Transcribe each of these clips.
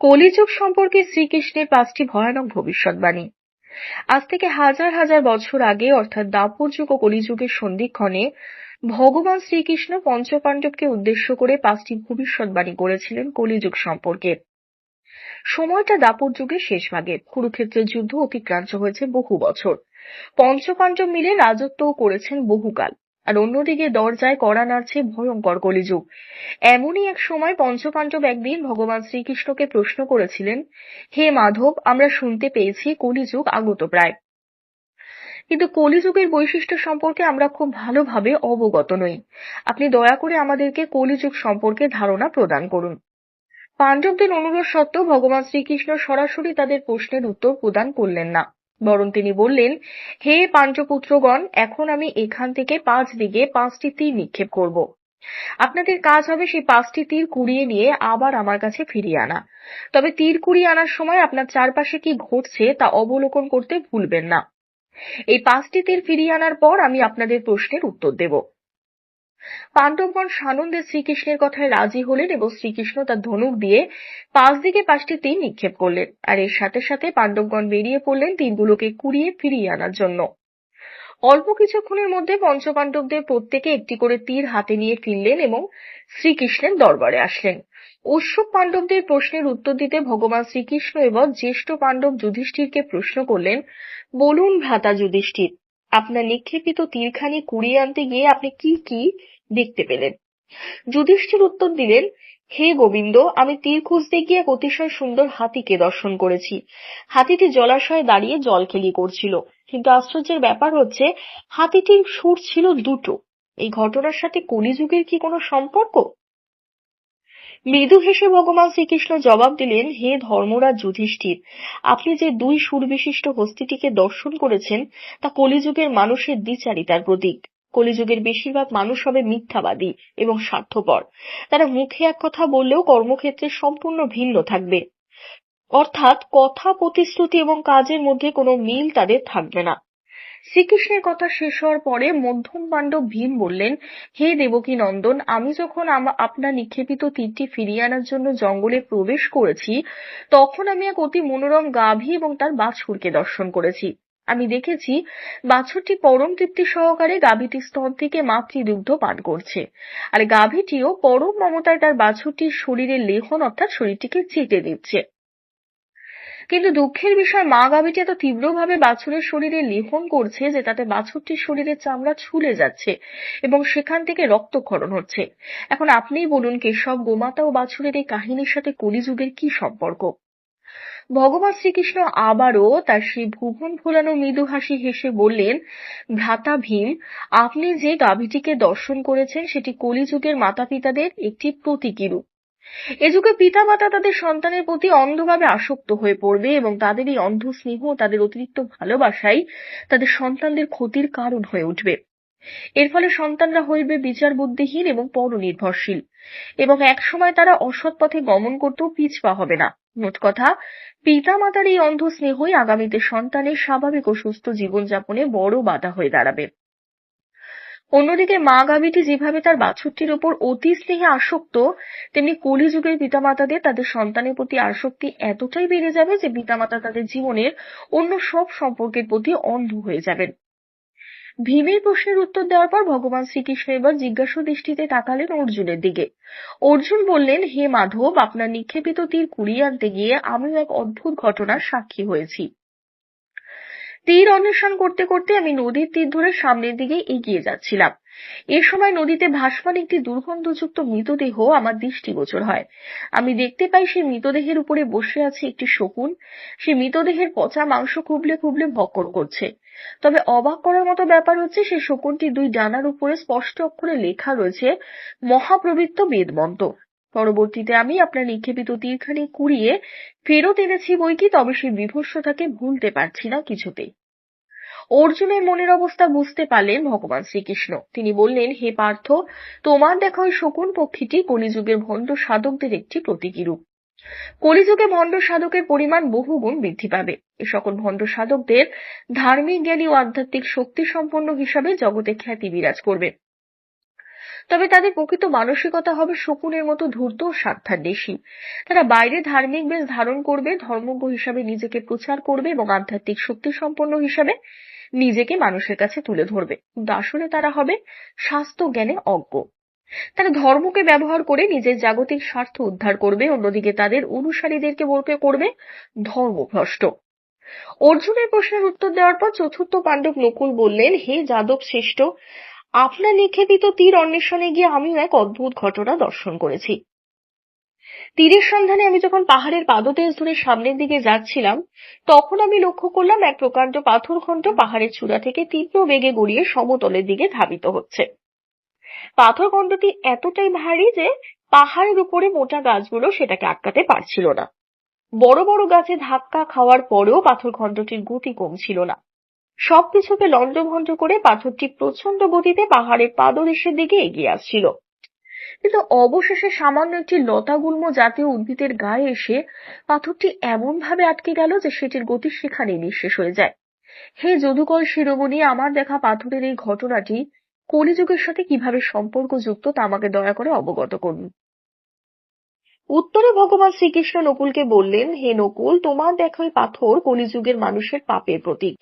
কলিযুগ সম্পর্কে শ্রীকৃষ্ণের পাঁচটি ভয়ানক ভবিষ্যৎবাণী। আজ থেকে হাজার হাজার বছর আগে, অর্থাৎ দাপর যুগ ও কলিযুগের সন্ধিক্ষণে, ভগবান শ্রীকৃষ্ণ পঞ্চপাণ্ডবকে উদ্দেশ্য করে পাঁচটি ভবিষ্যৎবাণী করেছিলেন কলিযুগ সম্পর্কে। সময়টা দাপর যুগের শেষ ভাগে। কুরুক্ষেত্রের যুদ্ধ অতিক্রান্ত হয়েছে বহু বছর। পঞ্চপাণ্ডব মিলে রাজত্বও করেছেন বহুকাল। আর অন্যদিকে দরজায় কড়া নাড়ছে ভয়ঙ্কর কলিযুগ। এমনই এক সময় পঞ্চপাণ্ডব একদিন ভগবান শ্রীকৃষ্ণকে প্রশ্ন করেছিলেন, হে মাধব, আমরা শুনতে পেয়েছি কলিযুগ আগত প্রায়। কিন্তু কলিযুগের বৈশিষ্ট্য সম্পর্কে আমরা খুব ভালোভাবে অবগত নই। আপনি দয়া করে আমাদেরকে কলিযুগ সম্পর্কে ধারণা প্রদান করুন। পাণ্ডবদের অনুরোধ সত্ত্বেও ভগবান শ্রীকৃষ্ণ সরাসরি তাদের প্রশ্নের উত্তর প্রদান করলেন না। বরং তিনি বললেন, হে পাঞ্চপুত্রগণ, এখন আমি এখান থেকে পাঁচ দিকে পাঁচটি তীর নিক্ষেপ করব। আপনাদের কাজ হবে সেই পাঁচটি তীর কুড়িয়ে নিয়ে আবার আমার কাছে ফিরিয়ে আনা। তবে তীর কুড়িয়ে আনার সময় আপনার চারপাশে কি ঘটছে তা অবলোকন করতে ভুলবেন না। এই পাঁচটি তীর ফিরিয়ে আনার পর আমি আপনাদের প্রশ্নের উত্তর দেব। পাণ্ডবগণ সানন্দে শ্রীকৃষ্ণের কথায় রাজি হলেন এবং শ্রীকৃষ্ণ তার ধনুক দিয়ে পাঁচ দিকে পাঁচটি তীর নিক্ষেপ করলেন আর এর সাথে সাথে পাণ্ডবগণ বেরিয়ে পড়লেন তীরগুলোকে কুড়িয়ে ফিরিয়ে আনার জন্য। অল্প কিছুক্ষণের মধ্যে পঞ্চপাণ্ডবদের প্রত্যেকে একটি করে তীর হাতে নিয়ে ফিরলেন এবং শ্রীকৃষ্ণের দরবারে আসলেন। উৎসুক পাণ্ডবদের প্রশ্নের উত্তর দিতে ভগবান শ্রীকৃষ্ণ এবং জ্যেষ্ঠ পাণ্ডব যুধিষ্ঠিরকে প্রশ্ন করলেন, বলুন ভ্রাতা যুধিষ্ঠির আপনার নিক্ষেপিত তীরখানি কুড়িয়ে আনতে গিয়ে আপনি কি কি দেখতে পেলেন? যুধিষ্ঠির উত্তর দিলেন, হে গোবিন্দ, আমি তীর খুঁজতে গিয়ে এক অতিশয় সুন্দর হাতিকে দর্শন করেছি। হাতিটি জলাশয়ে দাঁড়িয়ে জল খেলি করছিল। কিন্তু আশ্চর্যের ব্যাপার হচ্ছে, হাতিটির সুর ছিল দুটো। এই ঘটনার সাথে কলিযুগের কি কোনো সম্পর্ক? মৃদু হেসে ভগবান শ্রীকৃষ্ণ জবাব দিলেন, হে ধর্মরাজ যুধিষ্ঠির, আপনি যে দুই সুরবিশিষ্ট হস্তিটিকে দর্শন করেছেন, তা কলিযুগের মানুষের দ্বিচারিতার প্রতীক। কলিযুগের বেশিরভাগ মানুষ হবে মিথ্যাবাদী এবং স্বার্থপর। তারা মুখে এক কথা বললেও কর্মক্ষেত্রে সম্পূর্ণ ভিন্ন থাকবে। অর্থাৎ কথা, প্রতিশ্রুতি এবং কাজের মধ্যে কোনো মিল তাদের থাকবে না। শ্রীকৃষ্ণের কথা শেষ হওয়ার পরে মধ্যম পাণ্ডব ভীম বললেন, হে দেবকী নন্দন, আমি যখন আপনার নিক্ষেপিত তীরটি ফিরিয়ে আনার জন্য জঙ্গলে প্রবেশ করেছি, তখন আমি এক অতি মনোরম গাভী এবং তার বাছুরকে দর্শন করেছি। আমি দেখেছি বাছুরটি পরম তৃপ্তি সহকারে গাভীটির স্তন থেকে মাতৃদুগ্ধ পান করছে। আর গাভীটিও পরম মমতায় তার বাছুরটির শরীরের লেহন অর্থাৎ শরীরটিকে চেটে দিচ্ছে। কিন্তু দুঃখের বিষয়, মা গাভীটি এত তীব্রভাবে বাছুরের শরীরে লেহন করছে যে তাতে বাছুরটির শরীরের চামড়া ছুলে যাচ্ছে এবং সেখান থেকে রক্তক্ষরণ হচ্ছে। এখন আপনিই বলুন, কেশব, গোমাতা ও বাছুরের এই কাহিনীর সাথে কলিযুগের কি সম্পর্ক? ভগবান শ্রীকৃষ্ণ আবারও তার সেই ভুবন ভোলানো মৃদু হাসি হেসে বললেন, ভ্রাতা ভীম, আপনি যে গাভীটিকে দর্শন করেছেন, সেটি কলিযুগের মাতা পিতাদের একটি প্রতীকী রূপ। এ যুগে পিতামাতা তাদের সন্তানের প্রতি অন্ধভাবে আসক্ত হয়ে পড়বে এবং তাদের এই অন্ধ স্নেহ তাদের অতিরিক্ত ভালোবাসাই তাদের সন্তানদের ক্ষতির কারণ হয়ে উঠবে। এর ফলে সন্তানরা হইবে বিচার বুদ্ধিহীন এবং পরনির্ভরশীল এবং একসময় তারা অসৎ পথে গমন করতেও পিছপা হবে না। মোট কথা, পিতামাতার এই অন্ধ স্নেহই আগামীতে সন্তানের স্বাভাবিক ও সুস্থ জীবনযাপনে বড় বাধা হয়ে দাঁড়াবে। অন্যদিকে মা গাভীটি যেভাবে তার বাছুরটির ওপর অতি স্নেহে আসক্ত, তেমনি কলিযুগের পিতামাতাদের তাদের সন্তানের প্রতি আসক্তি এতটাই বেড়ে যাবে যে পিতামাতা তাদের জীবনের অন্য সব সম্পর্কের প্রতি অন্ধ হয়ে যাবেন। ভীমের প্রশ্নের উত্তর দেওয়ার পর ভগবান শ্রীকৃষ্ণ এবার জিজ্ঞাসু দৃষ্টিতে তাকালেন অর্জুনের দিকে। অর্জুন বললেন, হে মাধব, আপনার নিক্ষেপিত তীর কুড়িয়ে আনতে গিয়ে আমিও এক অদ্ভুত ঘটনার সাক্ষী হয়েছি। তীর অন্বেষণ করতে করতে আমি নদীর তীর ধরে সামনের দিকে এগিয়ে যাচ্ছিলাম। এ সময় নদীতে ভাসমান একটি দুর্গন্ধযুক্ত মৃতদেহ আমার দৃষ্টিগোচর হয়। আমি দেখতে পাই সেই মৃতদেহের উপরে বসে আছে একটি শকুন। সে মৃতদেহের পচা মাংস খুবলে খুবলে ভক্ষণ করছে। তবে অবাক করার মতো ব্যাপার হচ্ছে সেই শকুনটি দুই ডানার উপরে স্পষ্ট অক্ষরে লেখা রয়েছে, মহাপ্রবৃত্ত বেদমন্ত্র পরবর্তীতে আমি আপনার নিক্ষেপিত তীরখানি কুড়িয়ে ফেরত এনেছি বই কি, তবে সেই বিভৎসতাকে ভুলতে পারছি না কিছুতেই। অর্জুনের মনের অবস্থা বুঝতে পারলেন ভগবান শ্রীকৃষ্ণ। তিনি বললেন, হে পার্থ, তোমার দেখা ওই শকুন পক্ষীটি কলিযুগের ভণ্ড সাধকদের একটি প্রতীকী রূপ। কলিযুগে ভণ্ড সাধকের পরিমাণ বহুগুণ বৃদ্ধি পাবে। এ সকল ভণ্ড সাধকদের ধার্মিক জ্ঞানী ও আধ্যাত্মিক শক্তি সম্পন্ন হিসাবে জগতে খ্যাতি বিরাজ করবে। তবে তাদের প্রকৃত মানসিকতা হবে শকুনের মতো ধূর্ত ও তারা বাইরে ধার্মিক বেশ ধারণ করবে, ধর্মজ্ঞ হিসাবে নিজেকে প্রচার করবে এবং আধ্যাত্মিক শক্তি সম্পন্ন হিসাবে নিজেকে মানুষের কাছে তুলে ধরবে। কিন্তু আসলে তারা হবে স্বাস্থ্য জ্ঞানে অজ্ঞ। তারা ধর্মকে ব্যবহার করে নিজের জাগতিক স্বার্থ উদ্ধার করবে, অন্যদিকে তাদের অনুসারীদেরকে বলকে করবে ধর্মভ্রষ্ট। অর্জুনের প্রশ্নের উত্তর দেওয়ার পর চতুর্থ পাণ্ডব নকুল বললেন, হে যাদব শ্রেষ্ঠ আপনার নিক্ষেপিত তীর অন্বেষণে গিয়ে আমিও এক অদ্ভুত ঘটনা দর্শন করেছি। তীরের সন্ধানে আমি যখন পাহাড়ের পাদদেশ ধরে সামনের দিকে যাচ্ছিলাম, তখন আমি লক্ষ্য করলাম এক প্রকাণ্ড পাথরখণ্ড পাহাড়ের চূড়া থেকে তীব্র বেগে গড়িয়ে সমতলের দিকে ধাবিত হচ্ছে। পাথরখণ্ডটি এতটাই ভারী যে পাহাড়ের উপরে মোটা গাছগুলো সেটাকে আটকাতে পারছিল না। বড় বড় গাছে ধাক্কা খাওয়ার পরেও পাথরখণ্ডটির গতি কমছিল না। সবকিছুকে লণ্ডভণ্ড করে পাথরটি প্রচণ্ড গতিতে পাহাড়ের পাদদেশের দিকে এগিয়ে আসছিল। কিন্তু অবশেষে সামান্য একটি লতাগুল্ম জাতীয় উদ্ভিদের গায়ে এসে পাথরটি এমন ভাবে আটকে গেল যে সেটির গতি সেখানেই নিঃশেষ হয়ে যায়। হে যদুকর শিরোমণি, আমার দেখা পাথরের এই ঘটনাটি কলিযুগের সাথে কীভাবে সম্পর্কযুক্ত তা আমাকে দয়া করে অবগত করুন। উত্তরে ভগবান শ্রীকৃষ্ণ নকুলকে বললেন, হে নকুল, তোমার দেখা ওই পাথর কলিযুগের মানুষের পাপের প্রতীক।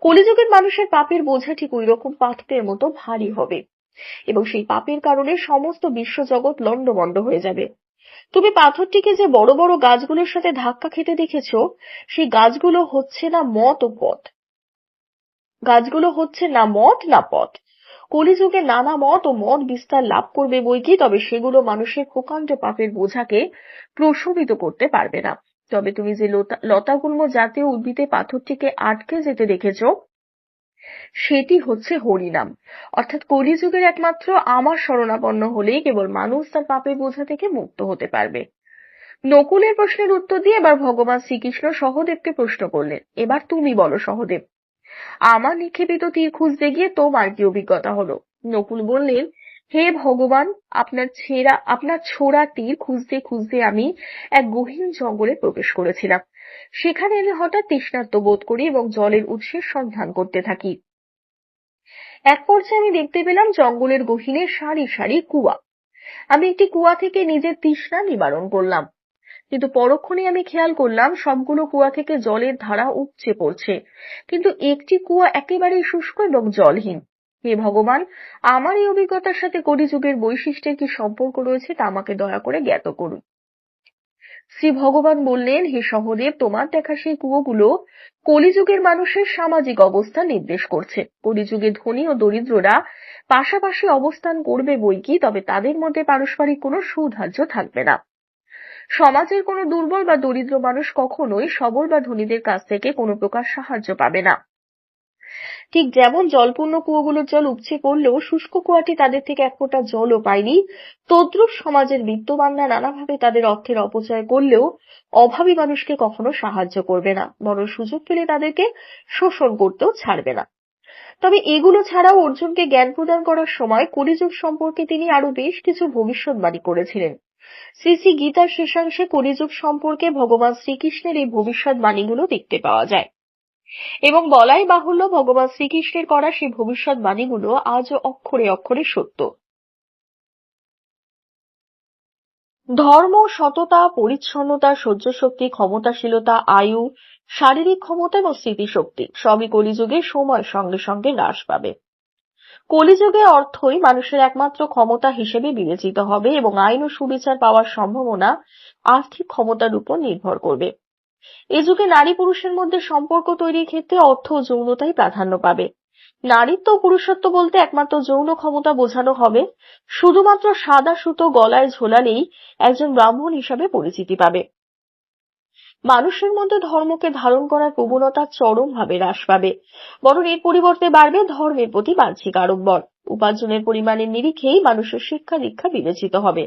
কলিযুগের মানুষের পাপের বোঝা ঠিক ওই রকম পাথরের মতো ভারী হবে। এবং সেই পাপের কারণে সমস্ত বিশ্বজগৎ লণ্ডভণ্ড হয়ে যাবে। তুমি পাথরটিকে যে বড় বড় গাছগুলোর সাথে ধাক্কা খেতে দেখেছ, সেই গাছগুলো হচ্ছে না মত ও পথ। গাছগুলো হচ্ছে না মত না পথ। কলিযুগে নানা মত ও মত বিস্তার লাভ করবে বই কি, তবে সেগুলো মানুষের প্রকাণ্ড পাপের বোঝাকে প্রশমিত করতে পারবে না। তবে তুমি যে লতাগুল্ম জাতীয় উদ্ভিদে পাথরটিকে আটকে যেতে দেখেছ, সেটি হচ্ছে হরিনাম। অর্থাৎ কলিযুগের একমাত্র আমার শরণাপন্ন হলেই কেবল মানুষ তার পাপের বোঝা থেকে মুক্ত হতে পারবে। নকুলের প্রশ্নের উত্তর দিয়ে এবার ভগবান শ্রীকৃষ্ণ সহদেবকে প্রশ্ন করলেন, এবার তুমি বলো সহদেব, আমার নিক্ষেপিত তীর খুঁজতে গিয়ে তোমার কি অভিজ্ঞতা হলো? নকুল বললেন হে ভগবান, আপনার ছেঁড়া, আপনার ছোড়া তীর খুঁজতে খুঁজতে আমি এক গহীন জঙ্গলে প্রবেশ করেছিলাম। সেখানে আমি হঠাৎ তৃষ্ণার্ত বোধ করি এবং জলের উৎসের সন্ধান করতে থাকি। এক পর্যায়ে আমি দেখতে পেলাম জঙ্গলের গহীনে সারি সারি কুয়া। আমি একটি কুয়া থেকে নিজের তৃষ্ণা নিবারণ করলাম। কিন্তু পরক্ষণে আমি খেয়াল করলাম, সবগুলো কুয়া থেকে জলের ধারা উপচে পড়ছে। কিন্তু একটি কুয়া একেবারেই শুষ্ক এবং জলহীন। হে ভগবান, আমার এই অভিজ্ঞতার সাথে কলিযুগের বৈশিষ্ট্যের কি সম্পর্ক রয়েছে তা আমাকে দয়া করে জ্ঞাত করুন। শ্রী ভগবান বললেন, হে সহদেব, তোমার দেখা সেই কুয়োগুলো কলিযুগের মানুষের সামাজিক অবস্থা নির্দেশ করছে। কলিযুগে ধনী ও দরিদ্ররা পাশাপাশি অবস্থান করবে বই কি, তবে তাদের মধ্যে পারস্পরিক কোনো সৌধার্য থাকবে না। সমাজের কোনো দুর্বল বা দরিদ্র মানুষ কখনোই সবল বা ধনীদের কাছ থেকে কোনো প্রকার সাহায্য পাবে না। ঠিক যেমন জলপূর্ণ কুয়োগুলোর জল উপচে পড়লেও শুষ্ক কুয়াটি তাদের থেকে এক ফোঁটা জলও পায়নি। তদ্রুপ সমাজের বিত্তবানরা নানাভাবে তাদের অর্থের অপচয় করলেও অভাবী মানুষকে কখনো সাহায্য করবে না, বরং সুযোগ পেলে তাদেরকে শোষণ করতেও ছাড়বে না। তবে এগুলো ছাড়াও অর্জুনকে জ্ঞান প্রদান করার সময় কলিযুগ সম্পর্কে তিনি আরও বেশ কিছু ভবিষ্যৎবাণী করেছিলেন। শ্রী শ্রী গীতার শেষাংশে কলিযুগ সম্পর্কে ভগবান শ্রীকৃষ্ণের এই ভবিষ্যৎবাণীগুলো দেখতে পাওয়া যায়। এবং বলাই বাহুল্য ভগবান শ্রীকৃষ্ণের করা সেই ভবিষ্যৎবাণীগুলো আজও অক্ষরে অক্ষরে সত্য। ধর্ম, সততা, পরিচ্ছন্নতা সহ্য শক্তি ক্ষমতাশীলতা, আয়ু, শারীরিক ক্ষমতা এবং স্মৃতিশক্তি সবই কলিযুগে সময়ের সঙ্গে সঙ্গে হ্রাস পাবে। কলিযুগে অর্থই মানুষের একমাত্র ক্ষমতা হিসেবে বিবেচিত হবে এবং আইন ও সুবিচার পাওয়ার সম্ভাবনা আর্থিক ক্ষমতার উপর নির্ভর করবে। এ যুগে নারী পুরুষের মধ্যে সম্পর্ক তৈরির ক্ষেত্রে অর্থ ও যৌনতাই প্রাধান্য পাবে। নারীত্ব পুরুষত্ব বলতে একমাত্র যৌন ক্ষমতা বোঝানো হবে। শুধুমাত্র সাদা সুতো, গলায় ঝোলালেই একজন ব্রাহ্মণ হিসাবে পরিচিতি পাবে। মানুষের মধ্যে ধর্মকে ধারণ করার প্রবণতা চরমভাবে হ্রাস পাবে। বরং এর পরিবর্তে বাড়বে ধর্মের প্রতি বাহ্যিক আড়ম্বর। উপার্জনের পরিমাণের নিরিখেই মানুষের শিক্ষা দীক্ষা বিবেচিত হবে।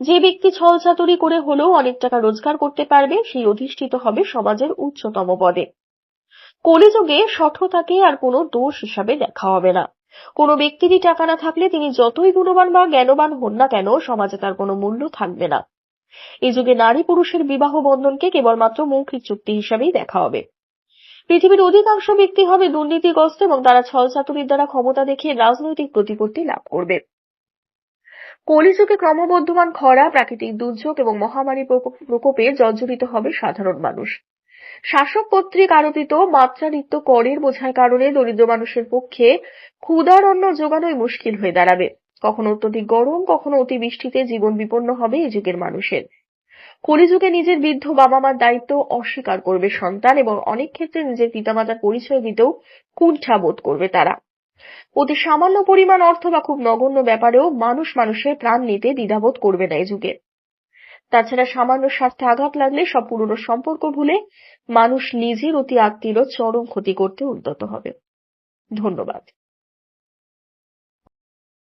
যে ব্যক্তি ছলচাতুরি করে হলেও অনেক টাকা রোজগার করতে পারবে, সেই অধিষ্ঠিত হবে সমাজের উচ্চতম পদে। কলিযুগে সঠতাকে আর কোনো দোষ হিসাবে দেখা হবে না। কোনো ব্যক্তিরই টাকা না থাকলে তিনি যতই গুণবান বা জ্ঞানবান হন না কেন, সমাজে তার কোনো মূল্য থাকবে না। এই যুগে নারী পুরুষের বিবাহ বন্ধনকে কেবলমাত্র মৌখিক চুক্তি হিসাবেই দেখা হবে। পৃথিবীর অধিকাংশ ব্যক্তি হবে দুর্নীতিগ্রস্ত এবং তারা ছলচাতুরির দ্বারা ক্ষমতা দেখিয়ে রাজনৈতিক প্রতিপত্তি লাভ করবে। কলিযুগে ক্রমবর্ধমান খরা, প্রাকৃতিক দুর্যোগ এবং মহামারী প্রকোপ- জর্জরিত হবে সাধারণ মানুষ। শাসক কর্তৃক আরোপিত মাত্রাতিরিক্ত করের বোঝার কারণে দরিদ্র মানুষের পক্ষে ক্ষুধার অন্ন জোগানোই মুশকিল হয়ে দাঁড়াবে। কখনো অত্যধিক গরম, কখনো অতিবৃষ্টিতে জীবন বিপন্ন হবে এই যুগের মানুষের। কলিযুগে নিজের বৃদ্ধ বাবা মার দায়িত্ব অস্বীকার করবে সন্তান এবং অনেক ক্ষেত্রে নিজের পিতামাতার পরিচয় দিতেও কুণ্ঠা বোধ করবে তারা। অতি সামান্য পরিমাণ অর্থ বা খুব নগণ্য ব্যাপারেও মানুষ মানুষের প্রাণ নিতে দ্বিধাবোধ করবে না এই যুগে। তাছাড়া সামান্য স্বার্থে আঘাত লাগলে সব পুরনো সম্পর্ক ভুলে মানুষ নিজের অতি আত্মীয় চরম ক্ষতি করতে উদ্যত হবে। ধন্যবাদ।